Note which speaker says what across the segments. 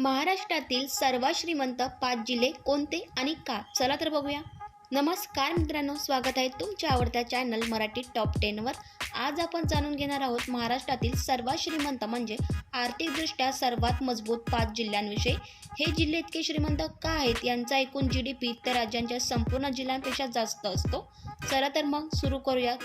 Speaker 1: महाराष्ट्रातील सर्वात श्रीमंत पाच जिल्हे कोणते आणि का? चला तर बघूया. नमस्कार मित्रांनो स्वागत आहे तुमच्या आवडत्या चॅनल मराठी टॉप टेनवर आज आपण जाणून घेणार आहोत महाराष्ट्रातील सर्वात श्रीमंत म्हणजे आर्थिकदृष्ट्या सर्वात मजबूत पाच जिल्ह्यांविषयी. हे जिल्हे इतके श्रीमंत का आहेत? यांचा एकूण जी डी पी त्या राज्यांच्या संपूर्ण जिल्ह्यांपेक्षा जास्त असतो. चला तर मग सुरू करूया.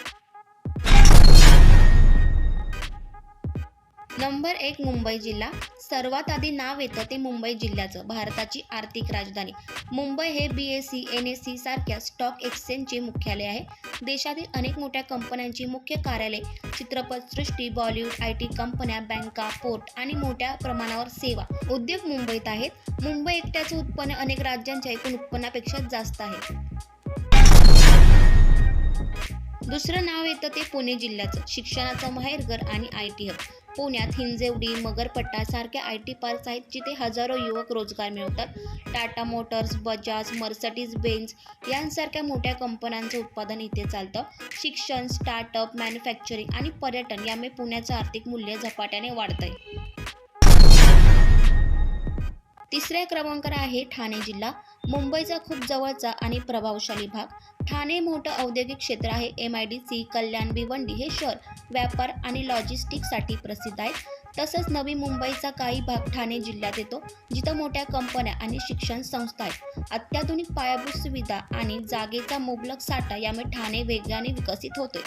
Speaker 1: नंबर एक मुंबई जिल्हा. सर्वात आधी नाव येतं ते मुंबई जिल्ह्याचं भारताची आर्थिक राजधानी. मुंबई हे B S C N S C सारख्या स्टॉक एक्सचेंजचे मुख्यालय आहे. देशातील अनेक मोठ्या कंपन्यांची मुख्य कार्यालय चित्रपटसृष्टी बॉलिवूड आय टी कंपन्या बँका पोर्ट आणि मोठ्या प्रमाणावर सेवा. उद्योग मुंबईत आहेत. मुंबई एकट्याचे उत्पन्न अनेक राज्यांच्या एकूण उत्पन्नापेक्षा जास्त आहे. दुसरं नाव येतं ते पुणे जिल्ह्याचं. शिक्षणाचं माहेरघर आणि आय टी हब. पुण्यात हिंजेवडी मगरपट्टा सारखे आय टी पार्क्स आहेत जिथे हजारो युवक रोजगार मिळवतात. Tata Motors Bajaj Mercedes Benz यांसारख्या मोठ्या कंपन्यांचं उत्पादन इथे चालतं. शिक्षण स्टार्टअप मॅन्युफॅक्चरिंग आणि पर्यटन यामुळे पुण्याचं आर्थिक मूल्य झपाट्याने वाढतंय. तिसऱ्या क्रमांकावर आहे ठाणे जिल्हा. मुंबईचा खूप जवळचा आणि प्रभावशाली भाग. ठाणे मोठं औद्योगिक क्षेत्र आहे. M I D C Kalyan Bhiwandi हे शहर व्यापार आणि लॉजिस्टिकसाठी प्रसिद्ध आहे तसंच नवी मुंबईचा काही भाग ठाणे जिल्ह्यात येतो जिथं मोठ्या कंपन्या आणि शिक्षण संस्था आहेत. अत्याधुनिक पायाभूत सुविधा आणि जागेचा मुबलक साठा यामुळे ठाणे वेगाने विकसित होते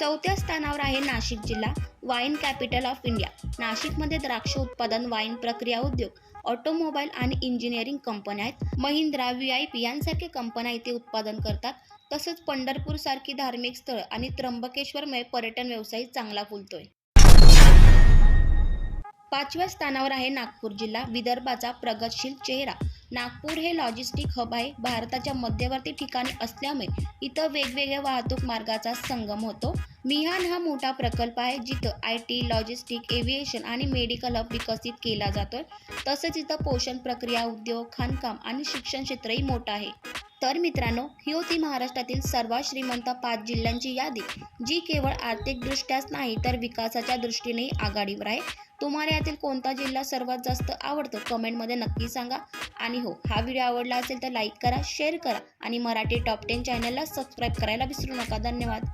Speaker 1: चौथ्या स्थानावर आहे नाशिक जिल्हा वाईन कॅपिटल ऑफ इंडिया. नाशिकमध्ये द्राक्ष उत्पादन वाईन प्रक्रिया उद्योग ऑटोमोबाईल आणि इंजिनिअरिंग कंपन्या आहेत. महिंद्रा व्ही आय पी यांसारख्या कंपन्या इथे उत्पादन करतात. तसंच पंढरपूरसारखी धार्मिक स्थळ आणि त्र्यंबकेश्वरमुळे पर्यटन व्यवसाय चांगला फुलतोय. पाचव्या स्थानावर आहे नागपूर जिल्हा. विदर्भाचा प्रगतशील चेहरा. नागपूर हे लॉजिस्टिक हब आहे. भारताच्या मध्यवर्ती ठिकाणी असल्यामुळे इथं वेगवेगळ्या वाहतूक मार्गाचा संगम होतो. मिहान हा मोठा प्रकल्प आहे जिथं आय टी लॉजिस्टिक एव्हिएशन आणि मेडिकल हब विकसित केला जातोय. तसेच इथं पोषण प्रक्रिया उद्योग खाणकाम आणि शिक्षण क्षेत्रही मोठं आहे. तर मित्रांनो ही होती महाराष्ट्रातील सर्वात श्रीमंत पाच जिल्ह्यांची यादी जी केवळ आर्थिकदृष्ट्याच नाही तर विकासाच्या दृष्टीनेही आघाडीवर आहे. तुम्हाला यातील कोणता जिल्हा सर्वात जास्त आवडतो कमेंटमध्ये नक्की सांगा. आणि हो हा व्हिडिओ आवडला असेल तर लाईक करा शेअर करा आणि मराठी टॉप टेन चॅनलला सबस्क्राईब करायला विसरू नका. धन्यवाद.